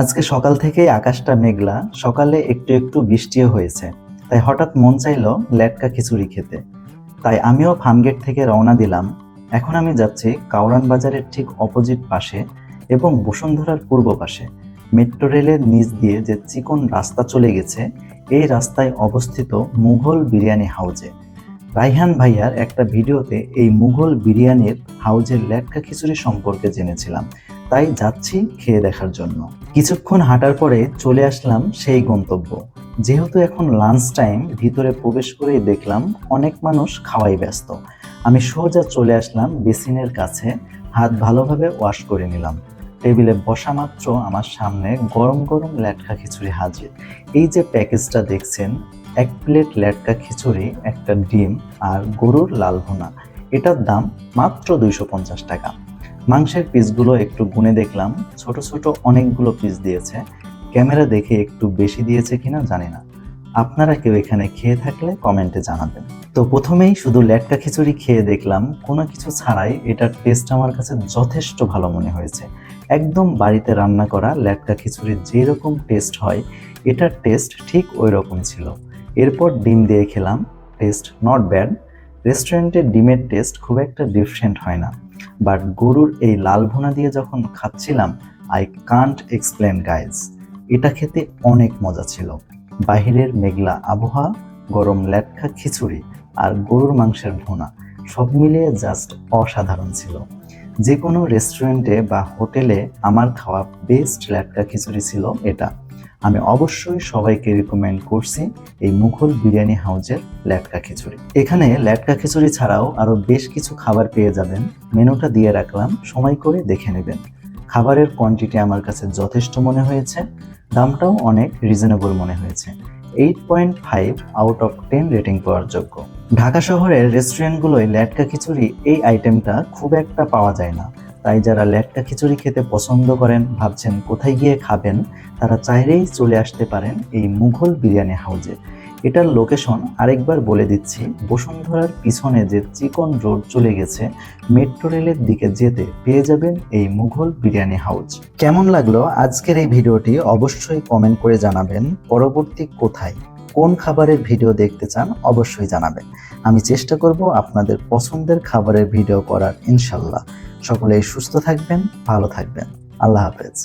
আজকে সকাল থেকেই আকাশটা মেঘলা, সকালে একটু একটু বৃষ্টিও হয়েছে। তাই হঠাৎ মন চাইলো লেটকা খিচুড়ি খেতে। তাই আমিও ফার্মগেট থেকে রওনা দিলাম। এখন আমি যাচ্ছি কাউরান বাজারের ঠিক অপোজিট পাশে এবং বসুন্ধরার পূর্ব পাশে। মেট্রো রেলের নিচ দিয়ে যে চিকন রাস্তা চলে গেছে, এই রাস্তায় অবস্থিত মুঘল বিরিয়ানি হাউজে। রাইহান ভাইয়ার একটা ভিডিওতে এই মুঘল বিরিয়ানির হাউজের লেটকা খিচুড়ি সম্পর্কে জেনেছিলাম। তাই যাচ্ছি খেয়ে দেখার জন্য। কিছুক্ষণ হাঁটার পরে চলে আসলাম সেই গন্তব্য। যেহেতু এখন লাঞ্চ টাইম ভিতরে প্রবেশ করেই দেখলাম অনেক মানুষ খাওয়াই ব্যস্ত। আমি সোজা চলে আসলাম বেসিনের কাছে, হাত ভালোভাবে ওয়াশ করে নিলাম। টেবিলে বসা মাত্র আমার সামনে গরম গরম ল্যাটকা খিচুড়ি হাজির। এই যে প্যাকেজটা দেখছেন, এক প্লেট ল্যাটকা খিচুড়ি, একটা ডিম আর গরুর লাল ভুনা। এটার দাম মাত্র দুইশো পঞ্চাশ টাকা। মাংসের পিসগুলো একটু গুনে দেখলাম। ছোট ছোট অনেকগুলো পিস দিয়েছে। ক্যামেরা দেখে একটু বেশি দিয়েছে কিনা জানি না। আপনারা কেউ এখানে খেয়ে থাকলে কমেন্টে জানাবেন। তো প্রথমেই শুধু ল্যাটকা খিচুড়ি খেয়ে দেখলাম। কোনো কিছু ছাড়াই এটার টেস্ট আমার কাছে যথেষ্ট ভালো মনে হয়েছে। একদম বাড়িতে রান্না করা ল্যাটকা খিচুড়ির যেরকম টেস্ট হয়, এটার টেস্ট ঠিক ওই রকম ছিল। এরপর ডিম দিয়ে খেলাম। টেস্ট নট ব্যাড রেস্টুরেন্টের ডিমের টেস্ট খুব একটা ডিফারেন্ট হয় না। বাট গরুর এই লাল ভুনা দিয়ে যখন খাচ্ছিলাম আই কান্ট এক্সপ্লেন গাইজ এটা খেতে অনেক মজা ছিল। বাহিরের মেঘলা আবহাওয়া, গরম ল্যাটকা খিচুড়ি আর গরুর মাংসের ভুনা, সব মিলিয়ে জাস্ট অসাধারণ ছিল। যে কোনো রেস্টুরেন্টে বা হোটেলে আমার খাওয়া বেস্ট ল্যাটকা খিচুড়ি ছিল এটা। আমি অবশ্যই সবাইকে রেকমেন্ড করছি এই মুঘল বিরিয়ানি হাউজের ল্যাটকা খিচুড়ি। এখানে ল্যাটকা খিচুড়ি ছাড়াও আরও বেশ কিছু খাবার পেয়ে যাবেন। মেনুটা দিয়ে রাখলাম, সময় করে দেখে নেবেন। খাবারের কোয়ান্টিটি আমার কাছে যথেষ্ট মনে হয়েছে, দামটাও অনেক রিজনেবল মনে হয়েছে। Eight point five out of ten rating পাওয়ার যোগ্য। ঢাকা শহরের রেস্টুরেন্টগুলোয় ল্যাটকা খিচুড়ি এই আইটেমটা খুব একটা পাওয়া যায় না। তাই যারা ল্যাটকা খিচুড়ি খেতে পছন্দ করেন, ভাবছেন কোথায় গিয়ে খাবেন, তারা চাইলেই চলে আসতে পারেন এই মুঘল বিরিয়ানি হাউজে। এটার লোকেশন আরেকবার বলে দিচ্ছি, বসুন্ধরার পিছনে যে চিকন রোড চলে গেছে, মেট্রো রেলের দিকে যেতে পেয়ে যাবেন এই মুঘল বিরিয়ানি হাউজ। কেমন লাগল আজকের এই ভিডিওটি অবশ্যই কমেন্ট করে জানাবেন। পরবর্তী কোথায়? কোন খাবারের ভিডিও দেখতে চান অবশ্যই জানাবেন। আমি চেষ্টা করব আপনাদের পছন্দের খাবারের ভিডিও করার, ইনশাল্লাহ। সকলেই সুস্থ থাকবেন, ভালো থাকবেন। আল্লাহ হাফেজ।